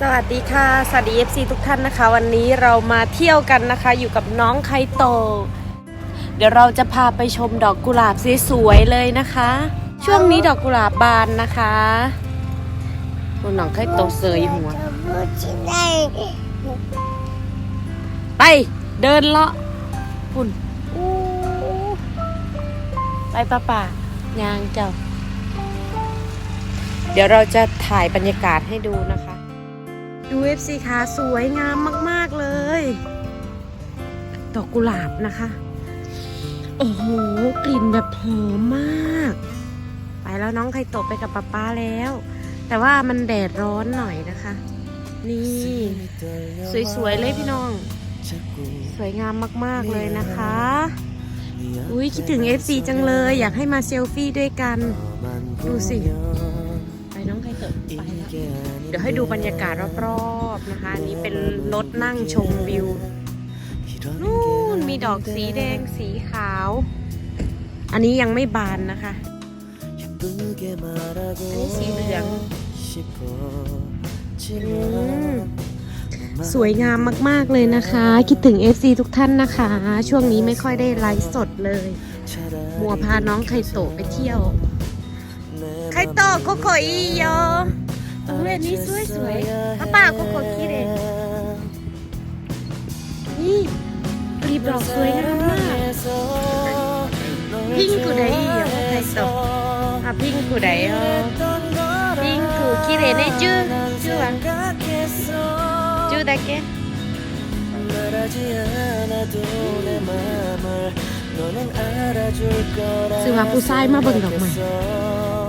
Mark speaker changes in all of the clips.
Speaker 1: สวัสดีค่ะ สวัสดี FC ทุกท่านนะคะ วันนี้เรามาเที่ยวกันนะคะ อยู่กับน้องไคโต เดี๋ยวเราจะพาไปชมดอกกุหลาบสวยๆเลยนะคะ ช่วงนี้ดอกกุหลาบบานนะคะคุณน้องไคโตเสยหัวไปเดินเลาะปุ่นไปป้าป่ายางเจ้า เดี๋ยวเราจะถ่ายบรรยากาศให้ดูนะคะ ดูเอฟซีค่ะสวยงามมาก ๆ เลย ดอกกุหลาบนะคะ โอ้โห กลิ่นแบบหอมมาก ไปแล้วน้องไข่ตะไปกับป๊าป้าแล้ว แต่ว่ามันแดดร้อนหน่อยนะคะ นี่ สวย ๆ เลยพี่น้อง สวยงามมาก ๆ เลยนะคะ อุ้ยคิดถึง FC จังเลย อยากให้มาเซลฟี่ด้วยกัน ดูสิ น้องไข่โตะไปแล้วเดี๋ยวให้ดูบรรยากาศรอบๆนะคะอันนี้เป็นรถนั่งชมวิวนู่นมีดอกสีแดงสีขาว อันนี้ยังไม่บานนะคะอันนี้สีเหลืองสวยงามมาก ๆ เลยนะคะ คิดถึง FC ทุกท่านนะคะ ช่วงนี้ไม่ค่อยได้ไลฟ์สดเลย มัวพาน้องไคโตะไปเที่ยว ไคโตะโคโคอีโยโอ้ยอันนี้สวยสวยๆป้าป้าโคโคคิเดนี่กลีบดอกสวยงามมากพิงกุไดอีโยไคโตะอะพิงกุไดโอพิงกุคิเดเนจูจูวะจูだけซื้อมาผู้ชายมาเบิ่งดอกไม้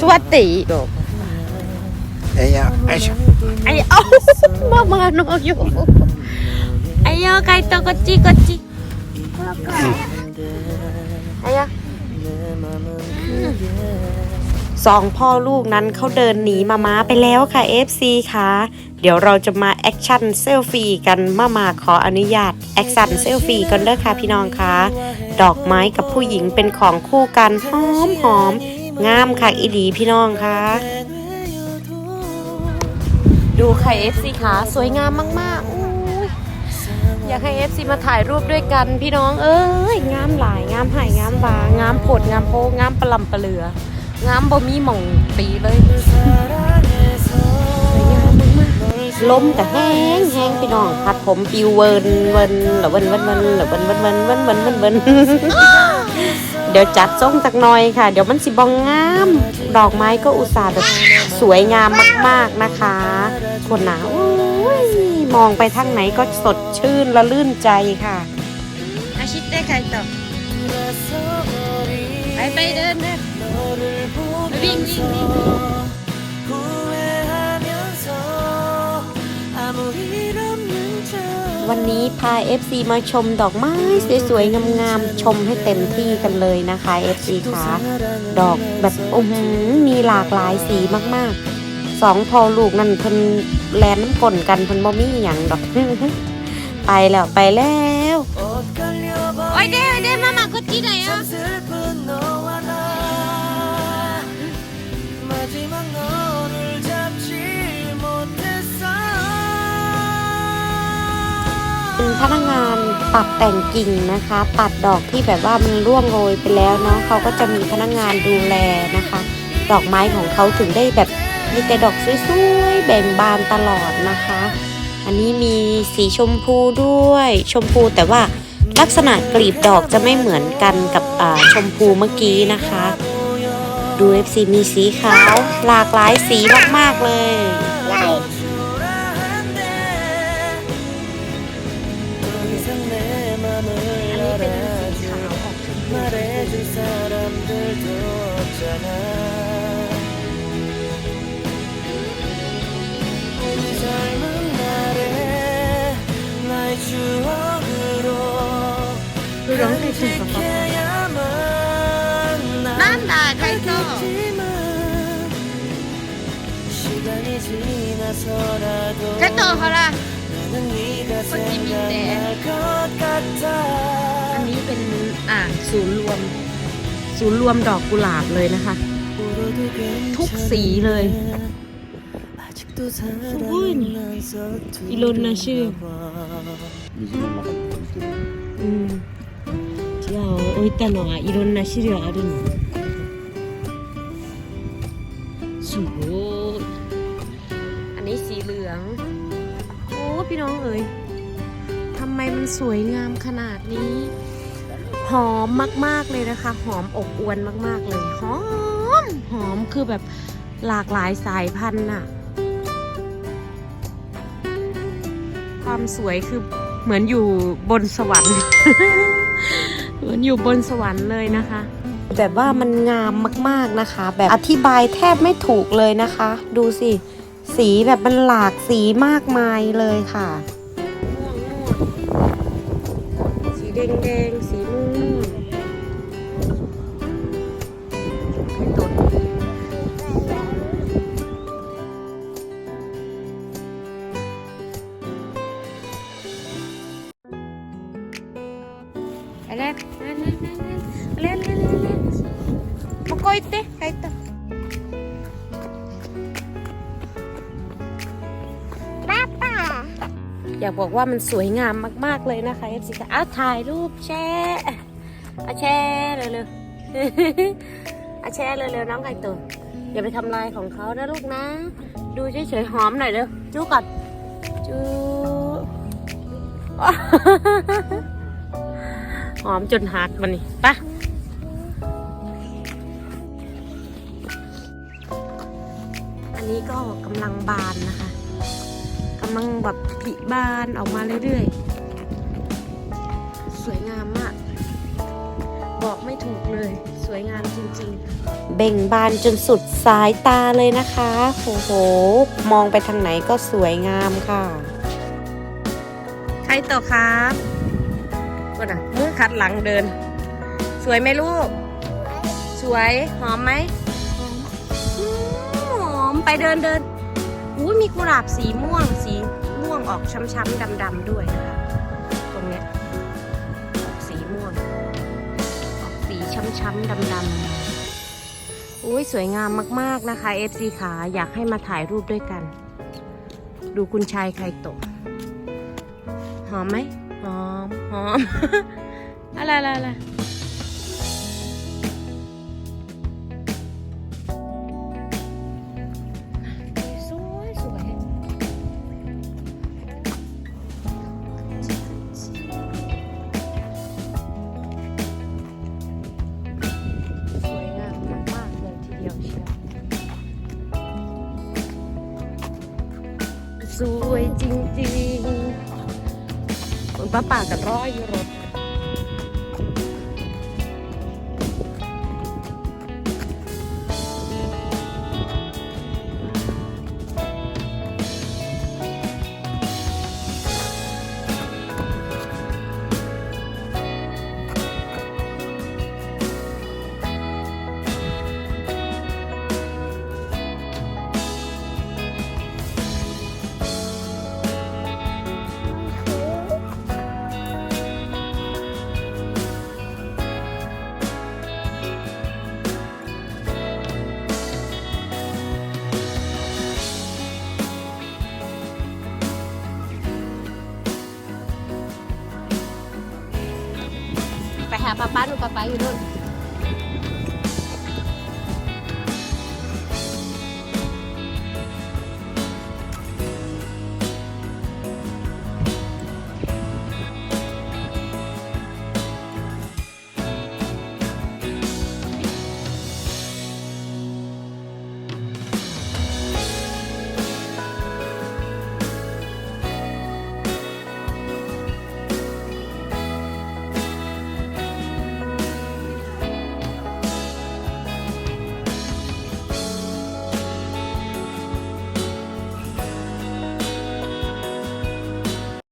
Speaker 1: สวัสดีดอก
Speaker 2: Ella, ella.
Speaker 1: ไอ้เอ้ามามาโนอยู่ไอ้ยอไก่ตัวกจิกจิไอ้ยอสองพ่อลูกนั้นเขาเดินหนีมาม้าไปแล้วค่ะ FC ค่ะ เดี๋ยวเราจะมาแอคชั่นเซลฟี่กันมามาขออนุญาตแอคชั่นเซลฟี่กันเด้อค่ะพี่น้องค่ะ ดอกไม้กับผู้หญิงเป็นของคู่กันหอมหอม งามค่ะอีดีพี่น้องค่ะ ดูไข่ FC ขาสวยงามมากๆอู้ยอยากให้ FC มาถ่ายรูปด้วยกันพี่น้อง เอ้ยงามหลายงามหายงามบางามผดงามโพงามปลำปะเหลืองามบ่มีหม่องปีเลยสวยงามมากๆลมกับแห้งแห้งพี่น้องพัดผมปิวเวินเวินหรือเวินเวินเวินหรือเวินเวินเวินเวินเวินเวินเวิน ดี๋ยวจัดทรงสักหน่อยค่ะ เดี๋ยวมันสิบองงาม ดอกไม้ก็อุตส่าห์แบบสวยงามมาก ๆนะคะคนหนาวมองไปทางไหนก็สดชื่นและลื่นใจค่ะอาชิดได้ใครต่อไปไปเดินเดินวิ่งวิ่งวิ่ง วันนี้พา FC มาชมดอกไม้สวยๆงามๆชมให้เต็มที่กันเลยนะคะ FC คะดอกแบบอืมมีหลากหลายสีมากๆสองพอลูกนั่นเพิ่นแลนน้ำกลนกันเพิ่นบ่มีอย่างดอกไปแล้วไปแล้ว โอ้ยเด้เด้มามาคุดกี่ไหนอะ นพนักงานตัดแต่งกิ่งนะคะ ตัดดอกที่แบบว่ามันร่วงโรยไปแล้วเนาะเขาก็จะมีพนักงานดูแลนะคะ ดอกไม้ของเขาถึงได้แบบมีแต่ดอกสวยๆแบ่งบานตลอดนะคะ อันนี้มีสีชมพูด้วย ชมพูแต่ว่าลักษณะกลีบดอกจะไม่เหมือนกันกับอ่าชมพูเมื่อกี้นะคะ ดู FC มีสีขาว หลากหลายสีมาก ๆ เลย
Speaker 3: ก
Speaker 1: ระตัวเขาล่ะ
Speaker 3: คนที่มีแต่
Speaker 1: อันนี้เป็นอ่างศูนย์รวม ศูนย์รวมดอกกุหลาบเลยนะคะ
Speaker 3: ทุกสีเล
Speaker 1: ยส
Speaker 3: วยอีลน
Speaker 1: นะชื่อ
Speaker 3: อื
Speaker 1: มじゃあ置いたのはいรื่อ料あるのสวย นี้สีเหลือง โอ้พี่น้องเอ๋ยทำไมมันสวยงามขนาดนี้ หอมมาก ๆ เลยนะคะ หอมอบอวนมาก ๆ เลยหอมหอมคือแบบหลากหลายสายพันธุ์น่ะ ความสวยคือเหมือนอยู่บนสวรรค์ เหมือนอยู่บนสวรรค์เลยนะคะ แบบว่ามันงามมาก ๆนะคะ แบบอธิบายแทบไม่ถูกเลยนะคะ ดูสิ สีแบบมันหลากสีมากมายเลยค่ะสีแดงแดงๆสีม่วงม่วงต้นอะไรอะไรอะไรอะไรอะไรมาก่อยเตะใครต่อ อยากบอกว่ามันสวยงามมากๆเลยนะคะเอฟซีค่ะอ้าถ่ายรูปแชร์เอาแชร์เร็วๆเอาแชร์เร็วๆน้องไก่ตุ่นอย่าไปทำลายของเขานะลูกนะ ดูเฉยๆหอมหน่อยเร็วจู้ก่อนจูหอมจนหักมันนี่ปะอันนี้ก็กำลังบานนะคะำลังแบบผลิบานออกมาเรื่อยๆ สวยงามมาก บอกไม่ถูกเลย สวยงามจริงๆ เบ่งบานจนสุดสายตาเลยนะคะโอ้โห มองไปทางไหนก็สวยงามค่ะ ใครต่อครับก็นะมือขัดหลังเดิน สวยไหมลูก สวย หอมไหมหอมอืมหอมไปเดินเดินอุ้ย มีกุหลาบสีม่วง สีม่วงออกช้ำๆดำๆด้วยนะคะ ตรงเนี้ยออกสีม่วง ออกสีช้ำๆดำๆอุ้ยสวยงามมากๆนะคะ FC ขาอยากให้มาถ่ายรูปด้วยกัน ดูคุณชายใครตก หอมไหมหอมหอม อะไรอะไรอะไร สวยจริงๆคุณป้าป่ากับร้อยรถ ป้าหนูป้าป้าอยู่นู่น